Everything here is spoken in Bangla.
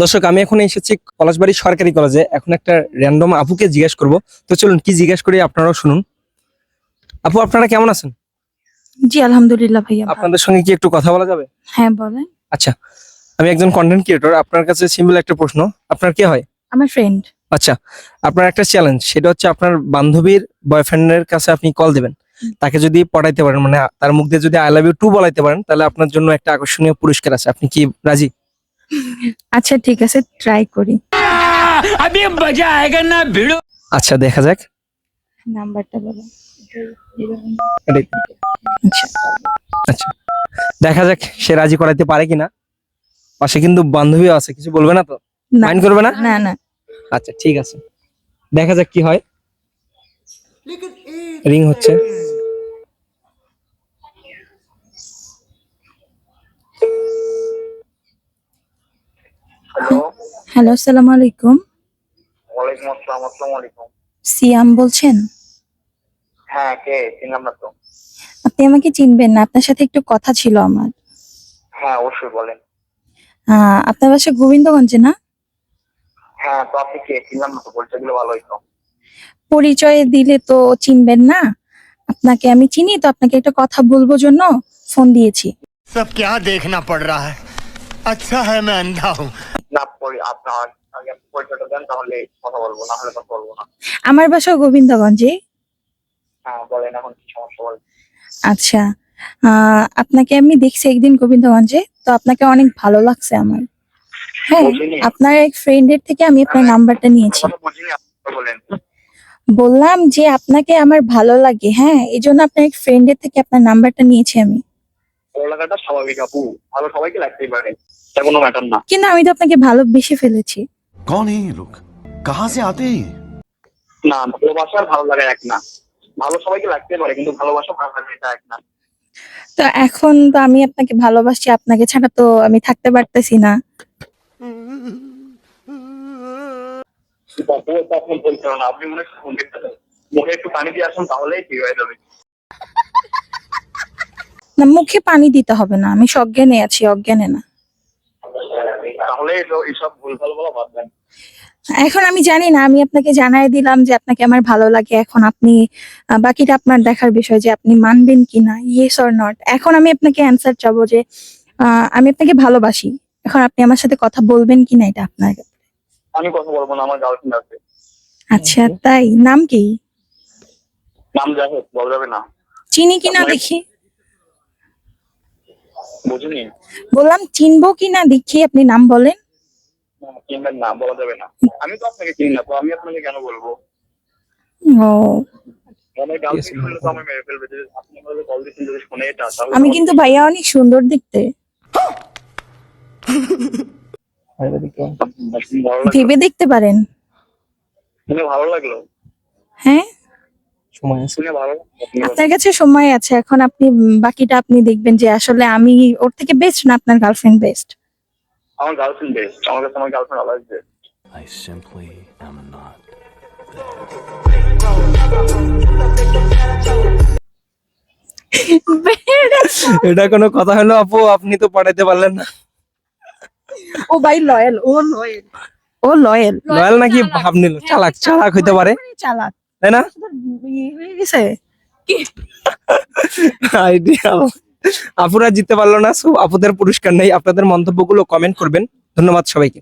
দর্শক আমি এখন এসেছি পলাশবাড়ি সরকারি কলেজে। এখন একটা র্যান্ডম আপুকে জিজ্ঞেস করব। তো চলুন কি জিজ্ঞেস করি আপনারাও শুনুন। আপু আপনারা কেমন আছেন? জি আলহামদুলিল্লাহ ভাইয়া আপনাদের সঙ্গে কি একটু কথা বলা যাবে? হ্যাঁ বলেন। আচ্ছা আমি একজন কন্টেন্ট ক্রিয়েটর আপনার কাছে সিম্পল একটা প্রশ্ন। আপনার কি হয়? আমার ফ্রেন্ড আচ্ছা আপনার একটা চ্যালেঞ্জ সেটা হচ্ছে আপনার বান্ধবীর বয়ফ্রেন্ডের কাছে আপনি কল দিবেন। তাকে যদি পড়াইতে পারেন মানে তার মুখ দিয়ে যদি আই লাভ ইউ টু বলাইতে পারেন তাহলে আপনার জন্য একটা আকর্ষণীয় পুরস্কার আছে। আপনি কি রাজি? আচ্ছা ঠিক আছে ট্রাই করি अभी मजा आएगा ना भिड़ो আচ্ছা দেখা যাক নাম্বারটা বলো এটাই। আচ্ছা আচ্ছা দেখা যাক সে রাজি করাইতে পারে কিনা পাশে কিন্তু বান্ধবীও আছে কিছু বলবে না তো না মাইন্ড করবে না না না আচ্ছা ঠিক আছে দেখা যাক কি হয় রিং হচ্ছে হ্যালো হ্যালো আসসালামু আলাইকুম ওয়ালাইকুম আসসালাম আসসালামু আলাইকুম সিয়াম বলছেন হ্যাঁ কে চিনলাম না তো আপনি আমাকে চিনবেন না আপনার সাথে একটু কথা ছিল আমার হ্যাঁ অবশ্যই বলেন আহ, আপনার বাসা গোবিন্দগঞ্জে না হ্যাঁ তো আপনি কে চিনলাম না তো পরিচয় দিলে ভালো হইতো পরিচয় দিলে তো চিনবেন না আপনাকে আমি চিনি তো আপনাকে একটা কথা বলবো জন্য ফোন দিয়েছি सब क्या देखना पड़ रहा है अच्छा है मैं अंधा हूँ না আপনার পরিচয়টা দেন তাহলে কথা বলব না হলে কথা বলব না। আমার বাসা গোবিন্দগঞ্জে হ্যাঁ বলেন এখন কি সমস্যা বলেন। আচ্ছা আপনাকে আমি দেখছি একদিন গোবিন্দগঞ্জে তো আপনাকে অনেক ভালো লাগছে আমার। হ্যাঁ আপনার এক ফ্রেন্ডের থেকে আমি আপনার নাম্বারটা নিয়েছি। বললাম যে আপনাকে আমার ভালো লাগে হ্যাঁ এই জন্য আপনার এক ফ্রেন্ডের থেকে আপনার নাম্বারটা নিয়েছি আমি। ভালো স্বাভাবিক আপু। ভালো সবাইকে লাগতেই পারে। এটা কোনো ম্যাটার না। কিন্তু আমি তো আপনাকে ভালোবেসে ফেলেছি। কোন এই লোক? কাহা সে আতে না ভালোবাসা আর ভালো লাগা এক না। ভালো সবাইকে লাগতে পারে কিন্তু ভালোবাসা ভালো লাগে এটা এক না। তো এখন তো আমি আপনাকে ভালোবাসি আপনাকে ছাড়া তো আমি থাকতে পারতেছি না। আপনি মনে মনে একটু পানি দিয়ে আসুন তাহলেই ঠিক হয়ে যাবে। না মুখে পানি দিতে হবে না। আমি সজ্ঞানে আছি অজ্ঞানে না। তাহলে এসব এসব ভুলভাল বলা বাদ দেন। এখন আমি জানি না আমি আপনাকে জানাই দিলাম যে আপনাকে আমার ভালো লাগে। এখন আপনি বাকিটা আপনার দেখার বিষয় যে আপনি মানবেন কি না ইয়েস অর নট এখন আমি আপনাকে অ্যান্সার চাবো যে আমি আপনাকে ভালোবাসি। এখন আপনি আমার সাথে কথা বলবেন কি না এটা আপনার আমি কথা বলব না আমার গার্লফ্রেন্ড আছে। আচ্ছা তাই? নাম কি? নাম যাই হোক বলা যাবে না। চিনি কিনা দেখি? বুঝিনি। বললাম চিনবো কিনা দেখি আপনি নাম বলেন। না, চিনবেন না বলা যাবে না। আমি তো আপনাকে চিনি না তো আমি আপনাকে কেন বলব? ও। তো আমি কিন্তু ভাইয়া অনেক সুন্দর দেখতে। ভেবে দেখতে পারেন। ভালো লাগল। হ্যাঁ? সময় আছে। আপনার কাছে সময় আছে এখন আপনি বাকিটা আপনি দেখবেন যে আসলে আমি ওর থেকে বেস্ট না আপনার গার্লফ্রেন্ড বেস্ট আমার গার্লফ্রেন্ড বেস্ট আমার কাছে আমার গার্লফ্রেন্ড আলাদা best I simply am not. এটা কোনো কথা হলো আপু? আপনি তো পড়াইতে পারলেন না। ও ভাই লয়াল ও লয়াল ও লয়াল লয়াল নাকি? ভাব নিল চালাক চালাক হইতে পারে। চালাক। তাই না? ইয়ে হয়ে গেছে আইডিয়া আপুরা জিততে পারল না সো আপুদের পুরস্কার নেই। আপনাদের মন্তব্যগুলো কমেন্ট করবেন। ধন্যবাদ সবাইকে।